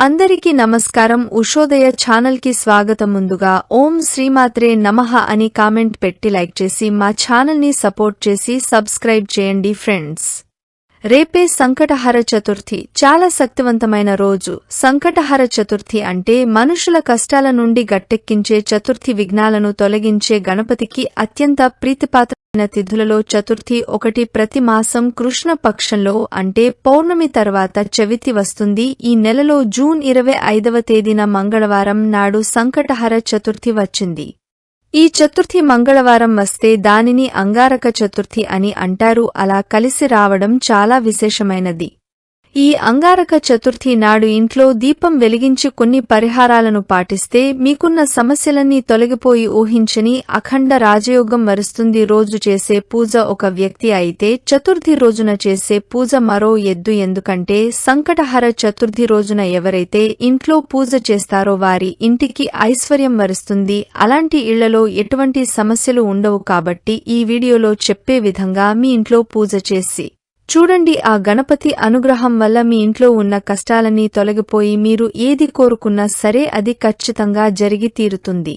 అందరికీ నమస్కారం. ఉషోదయ ఛానల్కి స్వాగతం ముందుగా ఓం శ్రీమాత్రే నమః అని కామెంట్ పెట్టి లైక్ చేసి మా ఛానల్ని సపోర్ట్ చేసి సబ్స్క్రైబ్ చేయండి ఫ్రెండ్స్. రేపే సంకటహర చతుర్థి. చాలా శక్తివంతమైన రోజు. సంకటహర చతుర్థి అంటే మనుషుల కష్టాల నుండి గట్టెక్కించే చతుర్థి విఘ్నాలను తొలగించే గణపతికి అత్యంత ప్రీతిపాత్ర తిథులలో చతుర్థి ఒకటి ప్రతి మాసం కృష్ణ పక్షంలో అంటే పౌర్ణమి తర్వాత చవితి వస్తుంది. ఈ నెలలో జూన్ ఇరవై ఐదవ తేదీన మంగళవారం నాడు సంకటహర చతుర్థి వచ్చింది. ఈ చతుర్థి మంగళవారం వస్తే దానిని అంగారక చతుర్థి అని అంటారు. అలా కలిసి రావడం చాలా విశేషమైనది. ఈ అంగారక చతుర్థి నాడు ఇంట్లో దీపం వెలిగించి కొన్ని పరిహారాలను పాటిస్తే మీకున్న సమస్యలన్నీ తొలగిపోయి ఊహించని అఖండ రాజయోగం వరుస్తుంది. రోజు చేసే పూజ ఒక వ్యక్తి అయితే చతుర్థి రోజున చేసే పూజ మరో ఎద్దు. ఎందుకంటే సంకటహర చతుర్థి రోజున ఎవరైతే ఇంట్లో పూజ చేస్తారో వారి ఇంటికి ఐశ్వర్యం వరుస్తుంది. అలాంటి ఇళ్ళలో ఎటువంటి సమస్యలు ఉండవు కాబట్టి ఈ వీడియోలో చెప్పే విధంగా మీ ఇంట్లో పూజ చేసి చూడండి ఆ గణపతి అనుగ్రహం వల్ల మీ ఇంట్లో ఉన్న కష్టాలన్నీ తొలగిపోయి మీరు ఏది కోరుకున్నా సరే అది ఖచ్చితంగా జరిగి తీరుతుంది.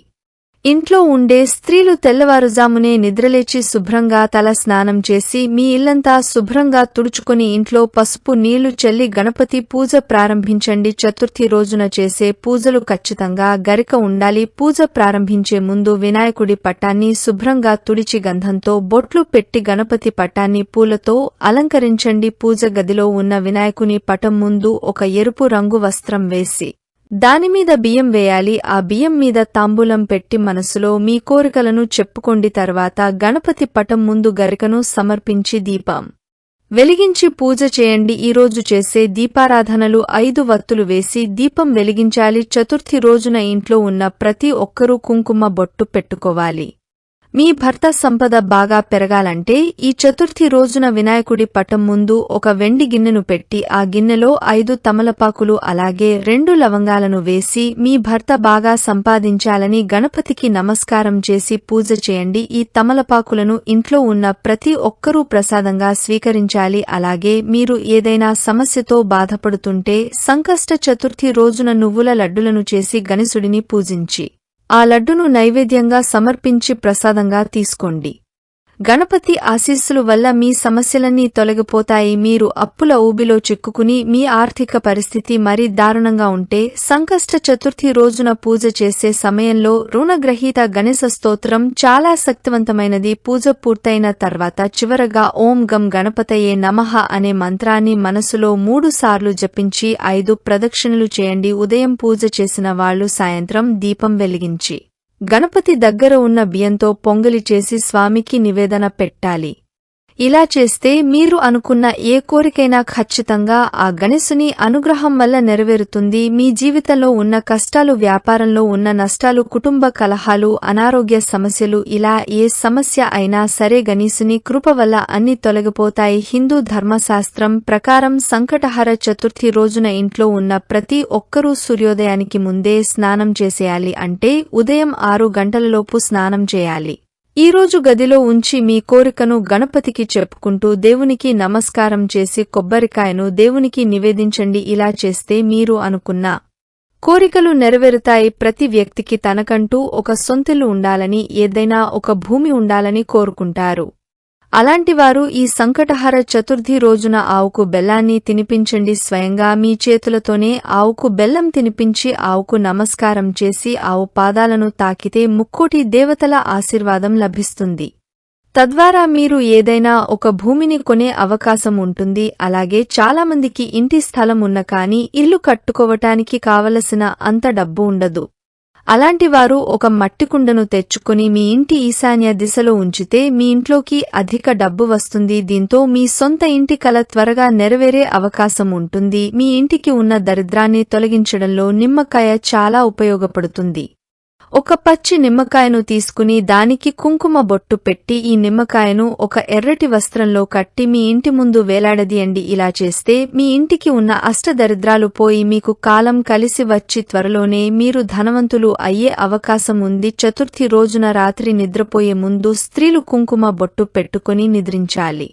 ఇంట్లో ఉండే స్త్రీలు తెల్లవారుజామునే నిద్రలేచి శుభ్రంగా తల స్నానం చేసి మీ ఇల్లంతా శుభ్రంగా తుడుచుకుని ఇంట్లో పసుపు నీళ్ళు చల్లి గణపతి పూజ ప్రారంభించండి. చతుర్థి రోజున చేసే పూజలు ఖచ్చితంగా గరిక ఉండాలి. పూజ ప్రారంభించే ముందు వినాయకుడి పట్టాన్ని శుభ్రంగా తుడిచి గంధంతో బొట్లు పెట్టి గణపతి పట్టాన్ని పూలతో అలంకరించండి. పూజ గదిలో ఉన్న వినాయకుని పటం ముందు ఒక ఎరుపు రంగు వస్త్రం వేసి దానిమీద బియ్యం వేయాలి. ఆ బియ్యం మీద తాంబూలం పెట్టి మనసులో మీ కోరికలను చెప్పుకోండి. తర్వాత గణపతి పటం ముందు గరికను సమర్పించి దీపం వెలిగించి పూజ చేయండి. ఈరోజు చేసే దీపారాధనలు ఐదు వత్తులు వేసి దీపం వెలిగించాలి. చతుర్థి రోజున ఇంట్లో ఉన్న ప్రతి ఒక్కరూ కుంకుమ బొట్టు పెట్టుకోవాలి. మీ భర్త సంపద బాగా పెరగాలంటే ఈ చతుర్థి రోజున వినాయకుడి పటం ముందు ఒక వెండి గిన్నెను పెట్టి ఆ గిన్నెలో ఐదు తమలపాకులు అలాగే రెండు లవంగాలను వేసి మీ భర్త బాగా సంపాదించాలని గణపతికి నమస్కారం చేసి పూజ చేయండి. ఈ తమలపాకులను ఇంట్లో ఉన్న ప్రతి ఒక్కరూ ప్రసాదంగా స్వీకరించాలి. అలాగే మీరు ఏదైనా సమస్యతో బాధపడుతుంటే సంకష్ట చతుర్థి రోజున నువ్వుల లడ్డులను చేసి గణేశుడిని పూజించి ఆ లడ్డును నైవేద్యంగా సమర్పించి ప్రసాదంగా తీసుకోండి. గణపతి ఆశీస్సులు వల్ల మీ సమస్యలన్నీ తొలగిపోతాయి. మీరు అప్పుల ఊబిలో చిక్కుకుని మీ ఆర్థిక పరిస్థితి మరీ దారుణంగా ఉంటే సంకష్ట చతుర్థి రోజున పూజ చేసే సమయంలో రుణగ్రహీత గణేశ స్తోత్రం చాలా శక్తివంతమైనది. పూజ పూర్తయిన తర్వాత చివరగా ఓం గం గణపతయే నమః అనే మంత్రాన్ని మనసులో మూడు సార్లు జపించి ఐదు ప్రదక్షిణలు చేయండి. ఉదయం పూజ చేసిన వాళ్ళు సాయంత్రం దీపం వెలిగించి. గణపతి దగ్గర ఉన్న బియ్యంతో పొంగలి చేసి స్వామికి నివేదన పెట్టాలి. ఇలా చేస్తే మీరు అనుకున్న ఏ కోరికైనా ఖచ్చితంగా ఆ గణేశుని అనుగ్రహం వల్ల నెరవేరుతుంది. మీ జీవితంలో ఉన్న కష్టాలు వ్యాపారంలో ఉన్న నష్టాలు కుటుంబ కలహాలు అనారోగ్య సమస్యలు ఇలా ఏ సమస్య అయినా సరే గణేశుని కృప వల్ల అన్ని తొలగిపోతాయి. హిందూ ధర్మశాస్త్రం ప్రకారం సంకటహర చతుర్థి రోజున ఇంట్లో ఉన్న ప్రతి ఒక్కరూ సూర్యోదయానికి ముందే స్నానం చేసేయాలి అంటే ఉదయం ఆరు గంటలలోపు స్నానం చేయాలి. ఈ రోజు గదిలో ఉంచి మీ కోరికను గణపతికి చెప్పుకుంటూ దేవునికి నమస్కారం చేసి కొబ్బరికాయను దేవునికి నివేదించండి ఇలా చేస్తే మీరు అనుకున్న కోరికలు నెరవేరుతాయి. ప్రతి వ్యక్తికి తనకంటూ ఒక సొంతిల్లు ఉండాలని ఏదైనా ఒక భూమి ఉండాలని కోరుకుంటారు. అలాంటివారు ఈ సంకటహర చతుర్థి రోజున ఆవుకు బెల్లాన్ని తినిపించండి. స్వయంగా మీ చేతులతోనే ఆవుకు బెల్లం తినిపించి ఆవుకు నమస్కారం చేసి ఆవు పాదాలను తాకితే ముక్కోటి దేవతల ఆశీర్వాదం లభిస్తుంది. తద్వారా మీరు ఏదైనా ఒక భూమిని కొనే అవకాశం ఉంటుంది. అలాగే చాలామందికి ఇంటి స్థలం ఉన్న కానీ ఇల్లు కట్టుకోవటానికి కావలసిన అంత డబ్బు ఉండదు. అలాంటివారు ఒక మట్టికుండను తెచ్చుకుని మీ ఇంటి ఈశాన్య దిశలో ఉంచితే మీ ఇంట్లోకి అధిక డబ్బు వస్తుంది. దీంతో మీ సొంత ఇంటి కల త్వరగా నెరవేరే అవకాశం ఉంటుంది. మీ ఇంటికి ఉన్న దరిద్రాన్ని తొలగించడంలో నిమ్మకాయ చాలా ఉపయోగపడుతుంది. ఒక పచ్చి నిమ్మకాయను తీసుకుని దానికి కుంకుమ బొట్టు పెట్టి ఈ నిమ్మకాయను ఒక ఎర్రటి వస్త్రంలో కట్టి మీ ఇంటి ముందు వేలాడదీయండి. ఇలా చేస్తే మీ ఇంటికి ఉన్న అష్టదరిద్రాలు పోయి మీకు కాలం కలిసి వచ్చి త్వరలోనే మీరు ధనవంతులు అయ్యే అవకాశం ఉంది. చతుర్థి రోజున రాత్రి నిద్రపోయే ముందు స్త్రీలు కుంకుమ బొట్టు పెట్టుకుని నిద్రించాలి.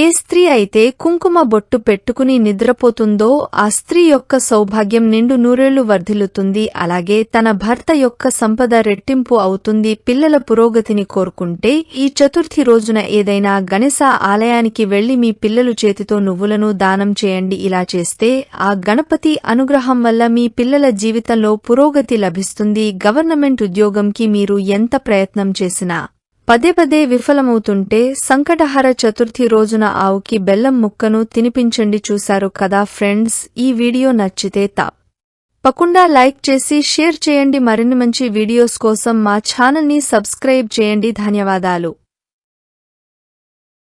ఏ స్త్రీ అయితే కుంకుమ బొట్టు పెట్టుకుని నిద్రపోతుందో ఆ స్త్రీ యొక్క సౌభాగ్యం నిండు నూరేళ్ళు వర్ధిల్లుతుంది. అలాగే తన భర్త యొక్క సంపద రెట్టింపు అవుతుంది. పిల్లల పురోగతిని కోరుకుంటే ఈ చతుర్థి రోజున ఏదైనా గణేశ ఆలయానికి వెళ్ళి మీ పిల్లలు చేతితో నువ్వులను దానం చేయండి. ఇలా చేస్తే ఆ గణపతి అనుగ్రహం వల్ల మీ పిల్లల జీవితంలో పురోగతి లభిస్తుంది. గవర్నమెంట్ ఉద్యోగంకి మీరు ఎంత ప్రయత్నం చేసినా పదే పదే విఫలమవుతుంటే సంకటహర చతుర్థి రోజున ఆవుకి బెల్లం ముక్కను తినిపించండి చూశారు కదా ఫ్రెండ్స్ ఈ వీడియో నచ్చితే తాప్ పకుండా లైక్ చేసి షేర్ చేయండి మరిన్ని మంచి వీడియోస్ కోసం మా ఛానల్ని సబ్స్క్రైబ్ చేయండి. ధన్యవాదాలు.